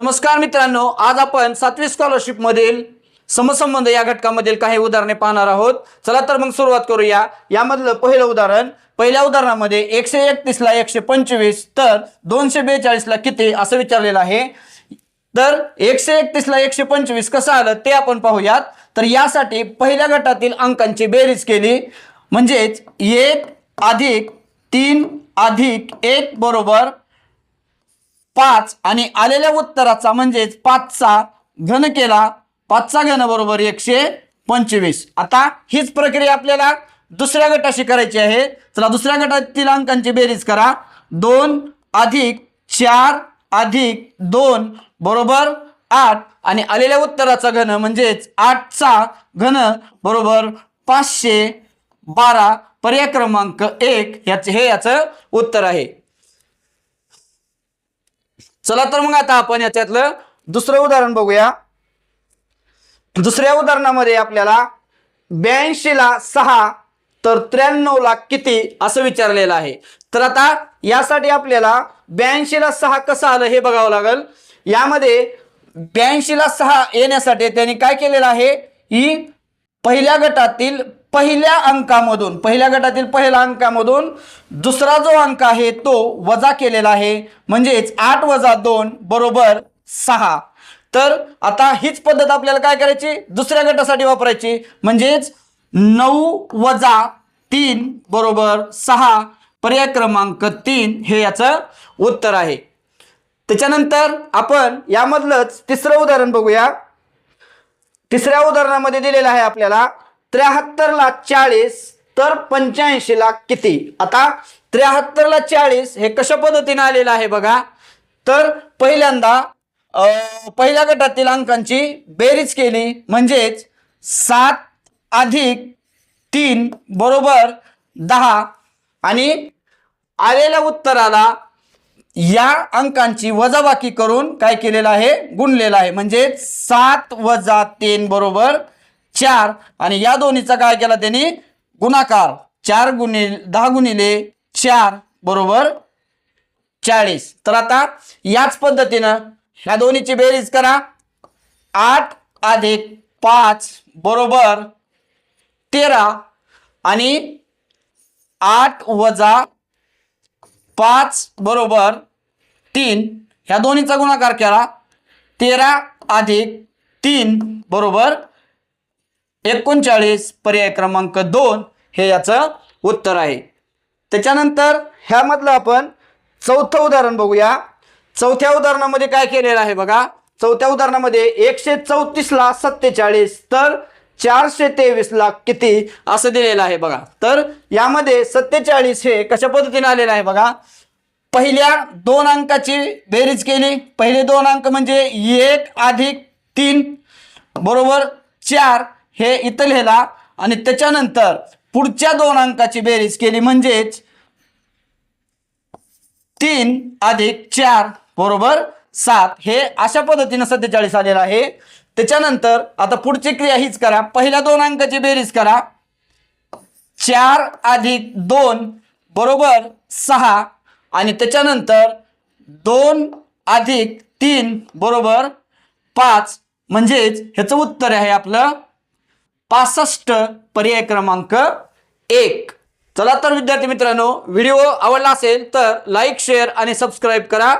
नमस्कार मित्रांनो आज आपण सातवी स्कॉलरशिप मधील समसंबंध या घटकामधील काही उदाहरणे पाहणार आहोत. चला तर मग सुरुवात करूया. यामधलं पहिलं उदाहरण पहिल्या उदाहरणामध्ये एकशे एकतीस ला एकशे पंचवीस तर दोनशे बेचाळीसला किती असं विचारलेलं आहे. तर एकशे एकतीस ला एकशे पंचवीस कसं आलं ते आपण पाहूयात. तर यासाठी पहिल्या गटातील अंकांची बेरीज केली. म्हणजेच एक अधिक तीन अधिक एक बरोबर पाच आणि आलेल्या उत्तराचा म्हणजेच पाचचा घन केला. पाचचा घन बरोबर एकशे पंचवीस. आता हीच प्रक्रिया आपल्याला दुसऱ्या गटाशी करायची आहे. चला दुसऱ्या गटातील अंकांची बेरीज करा. दोन अधिक चार अधिक दोन बरोबर आठ आणि आलेल्या उत्तराचा घन म्हणजेच आठचा घन बरोबर पाचशे बारा. पर्याय क्रमांक एक याचे हे याचं उत्तर आहे. चला तर मग आता आपण याच्यातलं दुसरं उदाहरण बघूया. दुसऱ्या उदाहरणामध्ये आपल्याला ब्याऐंशीला सहा तर त्र्याण्णवला किती असं विचारलेलं आहे. तर आता यासाठी आपल्याला ब्याऐंशीला सहा कसं आलं हे बघावं लागेल. यामध्ये ब्याऐंशीला सहा येण्यासाठी त्यांनी काय केलेलं आहे? ही पहिल्या गटातील पहिल्या अंकामधून पहिल्या गटातील पहिल्या अंकामधून दुसरा जो अंक आहे तो वजा केलेला आहे. म्हणजेच आठ वजा दोन बरोबर सहा. तर आता हीच पद्धत आपल्याला काय करायची? दुसऱ्या गटासाठी वापरायची. म्हणजेच नऊ वजा तीन बरोबर सहा पर्याय क्रमांक तीन हे याचं उत्तर आहे. त्याच्यानंतर आपण यामधलंच तिसरं उदाहरण बघूया. तिसऱ्या उदाहरणामध्ये दिलेलं आहे आपल्याला त्र्याहत्तरला चाळीस तर पंच्याऐंशी लाख किती? आता त्र्याहत्तरला चाळीस हे कशा पद्धतीने आलेलं आहे बघा. तर पहिल्यांदा पहिल्या गटातील अंकांची बेरीज केली. म्हणजेच सात अधिक तीन बरोबर दहा. आणि आलेल्या उत्तराला या अंकांची वजाबाकी करून काय केलेलं आहे? गुणलेलं आहे. म्हणजे सात वजा तीन बरोबर चार आणि या दोन्हीचा काय केला त्यांनी? गुणाकार. चार गुणिले दहा गुणिले चार बरोबर चाळीस. तर आता याच पद्धतीनं ह्या दोन्हीची बेरीज करा. आठ अधिक पाच बरोबर तेरा आणि आठ वजा पाच बरोबर तीन. ह्या दोन्हीचा गुणाकार केला. तेरा अधिक तीन बरोबर एकोणचाळीस पर्याय क्रमांक दोन हे याचं उत्तर आहे. त्याच्यानंतर ह्यामधलं आपण चौथं उदाहरण बघूया. चौथ्या उदाहरणामध्ये काय केलेलं आहे बघा? चौथ्या उदाहरणामध्ये एकशे चौतीसला सत्तेचाळीस तर चारशे तेवीस लाख किती? असं दिलेलं आहे बघा. तर यामध्ये सत्तेचाळीस हे कशा पद्धतीने आलेलं आहे बघा? पहिल्या दोन अंकाची बेरीज केली. पहिले दोन अंक म्हणजे एक अधिक तीन बरोबर चार. हे इथं लिहिला आणि त्याच्यानंतर पुढच्या दोन अंकाची बेरीज केली म्हणजेच तीन अधिक चार बरोबर सात. हे अशा पद्धतीनं सत्तेचाळीस आलेलं आहे. त्याच्यानंतर आता पुढची क्रिया हीच करा. पहिल्या दोन अंकाची बेरीज करा. चार अधिक दोन बरोबर सहा. आणि त्याच्यानंतर दोन अधिक तीन बरोबर पाच. म्हणजेच ह्याचं उत्तर आहे आपलं पासष्ट पर्याय क्रमांक एक. चला तर विद्यार्थी मित्रांनो व्हिडिओ आवडला असेल तर लाईक शेअर आणि सबस्क्राईब करा.